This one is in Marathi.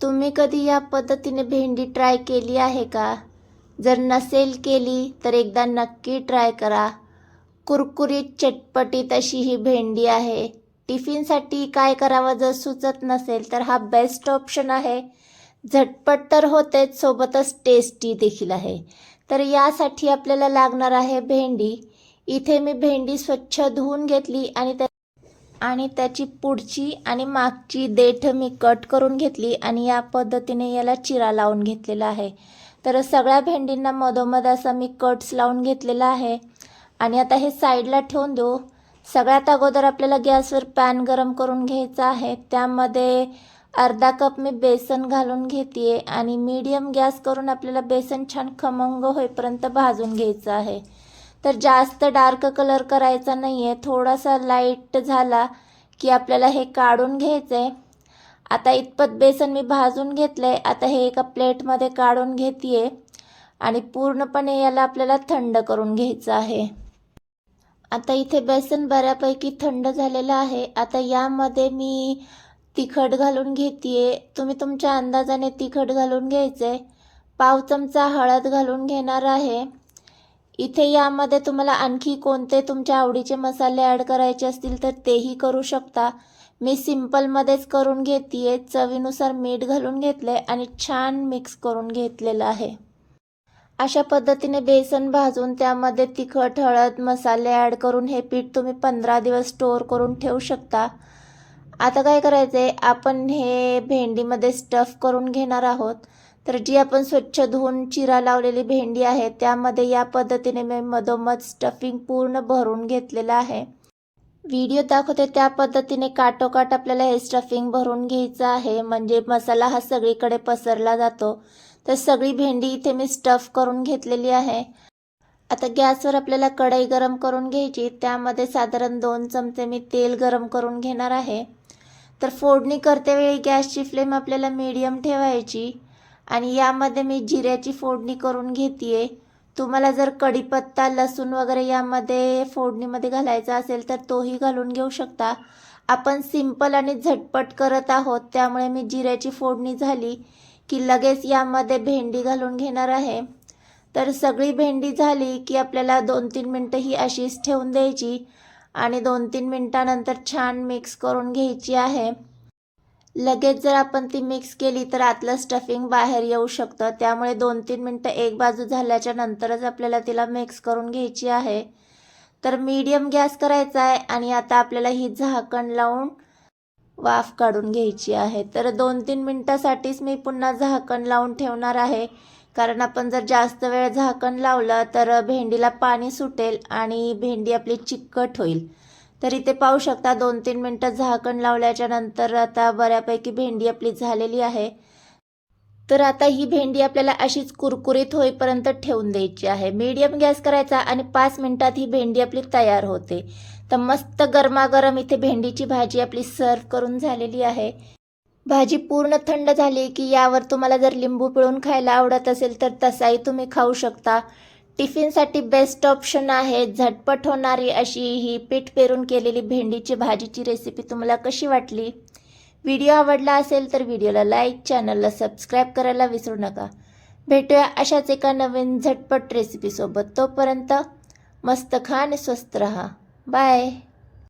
तुम्ही कधी या पद्धतीने भेंडी ट्राय केली आहे का? जर नसेल केली तर एकदा नक्की ट्राय करा. कुरकुरीत चटपटीत अशी ही भेंडी आहे. टिफिनसाठी काय करावं जर सुचत नसेल तर हा बेस्ट ऑप्शन आहे. झटपट तर होतेच सोबतच टेस्टी देखील आहे. तर यासाठी आपल्याला लागणार आहे भेंडी. इथे मी भेंडी स्वच्छ धुवून घेतली आणि त्या आणि त्याची पुढची आणि मागची देठ मी कट करून घेतली आणि या पद्धतीने याला चिरा लावून घेतलेला आहे. तर सगळ्या भेंडींना मधोमध असा मी कट्स लावून घेतलेला आहे. आणि आता हे साईडला ठेवून देऊ. सगळ्यात अगोदर आपल्याला गॅसवर पॅन गरम करून घ्यायचा आहे. त्यामध्ये अर्धा कप मी बेसन घालून घेते आणि मीडियम गॅस करून आपल्याला बेसन छान खमंग होईपर्यंत भाजून घ्यायचं आहे. तर जास्त डार्क कलर करायचा नाही आहे थोडासा लाइट झाला की आपल्याला हे काढून घ्यायचं आहे आता इतपत बेसन मी भाजून घेतलं आहे आता हे एका प्लेटमध्ये काढून घेते आहे आणि पूर्णपणे याला आपल्याला थंड करून घ्यायचं आहे. आता इथे बेसन बऱ्यापैकी थंड झालेलं आहे. आता यामध्ये मी तिखट घालून घेते तुम्ही तुमच्या अंदाजाने तिखट घालून घ्यायचे पाव चमचा हळद घालून घेणार आहे. इथे यामध्ये तुम्हाला आणखी कोणते तुमच्या आवडीचे मसाले ॲड करायचे असतील तर तेही करू शकता. मी सिम्पलमध्येच करून घेते चवीनुसार मीठ घालून घेतले आणि छान मिक्स करून घेतलेलं आहे. अशा पद्धतीने बेसन भाजून त्यामध्ये तिखट हळद मसाले ॲड करून हे पीठ तुम्ही पंधरा दिवस स्टोअर करून ठेवू शकता. आता काय करायचं आहे आपण हे भेंडीमध्ये स्टफ करून घेणार आहोत. तर जी आपण स्वच्छ धुवून चिरा लावलेली भेंडी आहे त्यामध्ये या पद्धतीने मी मधोमध स्टफिंग पूर्ण भरून घेतलेलं आहे. व्हिडिओ दाखवते त्या पद्धतीने काटोकाट आपल्याला हे स्टफिंग भरून घ्यायचं आहे. म्हणजे मसाला हा सगळीकडे पसरला जातो. तर सगळी भेंडी इथे मी स्टफ करून घेतलेली आहे. आता गॅसवर आपल्याला कढई गरम करून घ्यायची. त्यामध्ये साधारण दोन चमचे मी तेल गरम करून घेणार आहे. तर फोडणी करतेवेळी गॅसची फ्लेम आपल्याला मीडियम ठेवायची. आणि यामध्ये मी जिऱ्याची फोडणी करून घेते तुम्हाला जर कढीपत्ता लसूण वगैरे यामध्ये फोडणीमध्ये घालायचा असेल तर तोही घालून घेऊ शकता. आपण सिंपल आणि झटपट करत आहोत त्यामुळे मी जिऱ्याची फोडणी झाली की लगेच यामध्ये भेंडी घालून घेणार आहे. तर सगळी भेंडी झाली की आपल्याला दोन तीन मिनटं ही अशीच ठेवून द्यायची आणि दोन तीन मिनटानंतर छान मिक्स करून घ्यायची आहे. लगेच जर आपण ती मिक्स केली तर आतलं स्टफिंग बाहेर येऊ शकतं. त्यामुळे दोन तीन मिनटं एक बाजू झाल्याच्या नंतरच आपल्याला तिला मिक्स करून घ्यायची आहे. तर मीडियम गॅस करायचा आहे आणि आता आपल्याला ही झाकण लावून वाफ काढून घ्यायची आहे. तर दोन तीन मिनटासाठीच मी पुन्हा झाकण लावून ठेवणार आहे. कारण आपण जर जास्त वेळ झाकण लावलं तर भेंडीला पाणी सुटेल आणि भेंडी आपली चिकट होईल. तर इथे पाहू शकता दोन तीन मिनटं झाकण लावल्याच्या नंतर आता बऱ्यापैकी भेंडी आपली झालेली आहे. तर आता ही भेंडी आपल्याला अशीच कुरकुरीत होईपर्यंत ठेवून द्यायची आहे. मीडियम गॅस करायचा आणि पाच मिनिटात ही भेंडी आपली तयार होते. तर मस्त गरमागरम इथे भेंडीची भाजी आपली सर्व करून झालेली आहे. भाजी पूर्ण थंड झाली की यावर तुम्हाला जर लिंबू पिळून खायला आवडत असेल तर तसाही तुम्ही खाऊ शकता. टिफिनसाठी बेस्ट ऑप्शन आहे. झटपट होणारी अशी ही पीठ पेरून केलेली भेंडीची भाजीची रेसिपी तुम्हाला कशी वाटली? व्हिडिओ आवडला असेल तर व्हिडिओला लाईक चॅनलला सबस्क्राईब करायला विसरू नका. भेटूया अशाच एका नवीन झटपट रेसिपीसोबत तोपर्यंत मस्त खा आणि स्वस्त रहा. बाय